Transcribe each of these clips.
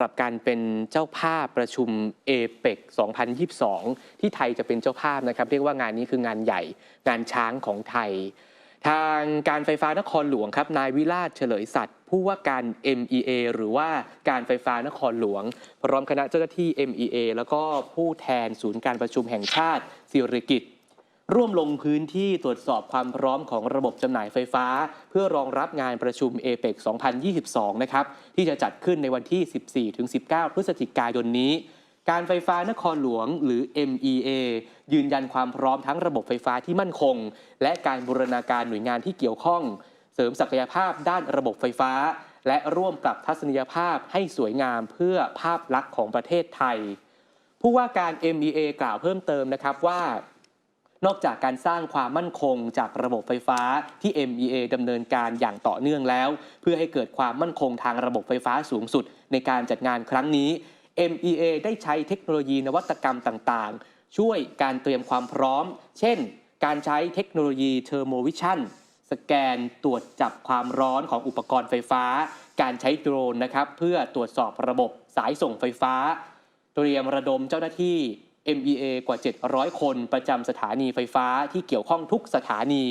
สำหรับการเป็นเจ้าภาพประชุมเอเปก2022 ที่ไทยจะเป็นเจ้าภาพนะครับ เรียกว่างานนี้คืองานใหญ่งานช้างของไทย ทางการไฟฟ้านครหลวงครับ นายวิราชเฉลยสัตย์ผู้ว่าการ MEA หรือว่าการไฟฟ้านครหลวง พร้อมคณะเจ้าหน้าที่ MEA แล้วก็ผู้แทนศูนย์การประชุมแห่งชาติสิริกิต ร่วมลงพื้นที่ตรวจสอบความพร้อมของระบบจำหน่ายไฟฟ้า เพื่อรองรับงานประชุมเอเปก2022 นะครับ ที่จะจัดขึ้นในวันที่ 14-19 พฤศจิกายนนี้ การไฟฟ้านครหลวงหรือ MEA ยืนยันความพร้อมทั้งระบบไฟฟ้าที่มั่นคง และการบูรณาการหน่วยงานที่เกี่ยวข้อง เสริมศักยภาพด้านระบบไฟฟ้า และร่วมปรับทัศนียภาพให้สวยงามเพื่อภาพลักษณ์ของประเทศไทย ผู้ว่าการ MEA กล่าวเพิ่มเติมนะครับว่า นอกจากการสร้างความมั่นคงจากระบบไฟฟ้าที่ MEA ดำเนินการอย่างต่อเนื่องแล้ว เพื่อให้เกิดความมั่นคงทางระบบไฟฟ้าสูงสุด ในการจัดงานครั้งนี้ MEA ได้ใช้เทคโนโลยีนวัตกรรมต่างๆ ช่วยการเตรียมความพร้อม เช่น การใช้เทคโนโลยีเทอร์โมวิชั่นสแกนตรวจจับความร้อนของอุปกรณ์ไฟฟ้า การใช้โดรนนะครับเพื่อตรวจสอบระบบสายส่งไฟฟ้า เตรียมระดมเจ้าหน้าที่ MEA กว่า 700 คนประจำสถานีไฟฟ้าที่เกี่ยวข้องทุกสถานี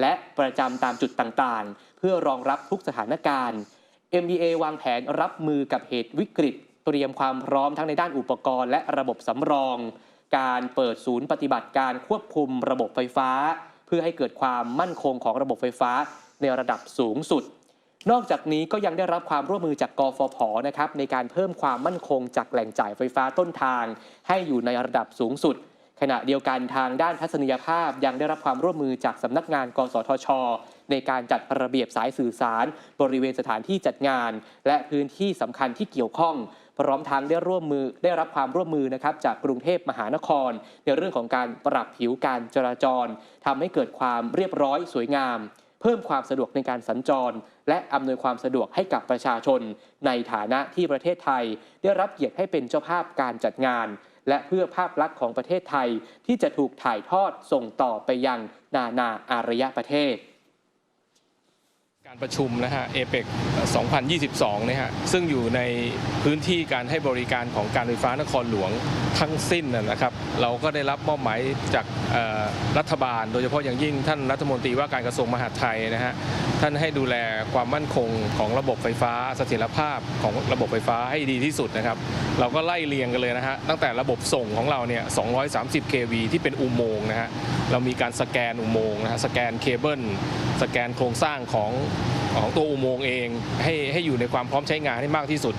และประจำตามจุดต่างๆ เพื่อรองรับทุกสถานการณ์ MEA วางแผนรับมือกับเหตุวิกฤต เตรียมความพร้อมทั้งในด้านอุปกรณ์และระบบสำรอง การเปิดศูนย์ปฏิบัติการควบคุมระบบไฟฟ้า เพื่อให้เกิดความมั่นคงของระบบไฟฟ้าในระดับสูงสุด นอกจากนี้ก็ยังได้รับความร่วมมือจากกฟผนะครับในการเพิ่มความมั่นคงจากแหล่งจ่ายไฟฟ้าต้นทาง ให้อยู่ในระดับสูงสุด ขณะเดียวกันทางด้านทัศนียภาพยังได้รับความร่วมมือจากสำนักงานกสทช ในการจัดระเบียบสายสื่อสาร บริเวณสถานที่จัดงาน และพื้นที่สำคัญที่เกี่ยวข้อง พร้อมทั้งได้ร่วมมือได้รับความร่วมมือนะครับจากกรุงเทพมหานคร ในเรื่องของการปรับผิวการจราจรทำให้เกิดความเรียบร้อยสวยงาม เพิ่มความสะดวกในการสัญจร และอำนวยความสะดวกให้กับประชาชน ในฐานะที่ประเทศไทย ได้รับเกียรติให้เป็นเจ้าภาพการจัดงาน และเพื่อภาพลักษณ์ของประเทศไทย ที่จะถูกถ่ายทอดส่งต่อไปยังนานาอารยประเทศ การประชุมนะฮะเอเปก2022 นะฮะซึ่งอยู่ในพื้นที่การให้บริการของการไฟฟ้านครหลวงทั้งสิ้นนะครับ เราก็ได้รับมอบหมายจากรัฐบาล โดยเฉพาะอย่างยิ่งท่านรัฐมนตรีว่าการกระทรวงมหาดไทยนะฮะท่านให้ดูแลความมั่นคงของระบบไฟฟ้าเสถียรภาพของระบบไฟฟ้าให้ดีที่สุดนะครับ เราก็ไล่เรียงกันเลยนะฮะตั้งแต่ระบบส่งของเราเนี่ย 230 kV ที่เป็นอุโมงค์นะฮะเรามีการสแกนอุโมงค์นะฮะสแกนเคเบิลสแกนโครงสร้างของ ของตัวอุโมงค์เองให้ให้อยู่ในความพร้อมใช้งานให้มากที่สุด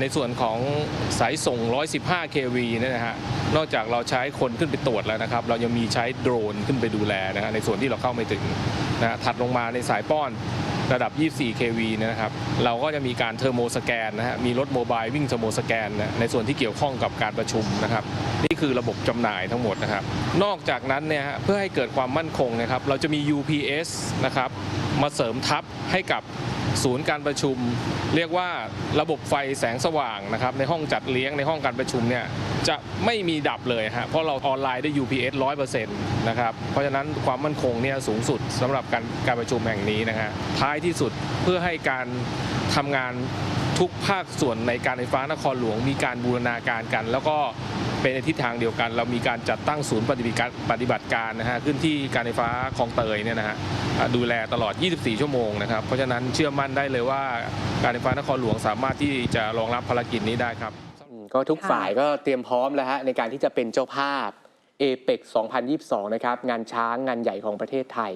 ในส่วนของสายส่ง 115 kV เนี่ยนะฮะนอกจากเราใช้คนขึ้นไปตรวจแล้วนะครับ เรายังมีใช้โดรนขึ้นไปดูแลนะฮะในส่วนที่เราเข้าไม่ถึงนะฮะถัดลงมาในสายป้อน ระดับ 24 kV นี่ยนะครับ เราก็จะมีการเทอร์โมสแกนนะฮะ มีรถโมบายวิ่งเทอร์โมสแกนนะในส่วนที่เกี่ยวข้องกับการประชุมนะครับ นี่คือระบบจำหน่ายทั้งหมดนะครับ นอกจากนั้นเนี่ยฮะเพื่อให้เกิดความมั่นคงนะครับ เราจะมี UPS นะครับ มาเสริมทับให้กับ ศูนย์การประชุม เรียกว่าระบบไฟแสงสว่างนะครับในห้องจัดเลี้ยงในห้องการประชุมเนี่ยจะไม่มีดับเลยฮะเพราะเราออนไลน์ด้วย UPS 100%นะครับเพราะฉะนั้นความมั่นคงเนี่ยสูงสุดสำหรับการการประชุมแห่งนี้นะฮะท้ายที่สุดเพื่อให้การทำงาน ทุกภาคส่วนในการไฟฟ้านครหลวงมีการบูรณาการกัน แล้วก็เป็นในทิศทางเดียวกัน เรามีการจัดตั้งศูนย์ปฏิบัติการปฏิบัติการนะฮะขึ้นที่การไฟฟ้าคลองเตยเนี่ยนะฮะดูแลตลอด 24 ชั่วโมงนะครับ เพราะฉะนั้นเชื่อมั่นได้เลยว่าการไฟฟ้านครหลวงสามารถที่จะรองรับภารกิจนี้ได้ครับ ก็ทุกฝ่ายก็เตรียมพร้อมแล้วฮะในการที่จะเป็นเจ้าภาพเอเปก2022 นะครับ งานช้างงานใหญ่ของประเทศไทย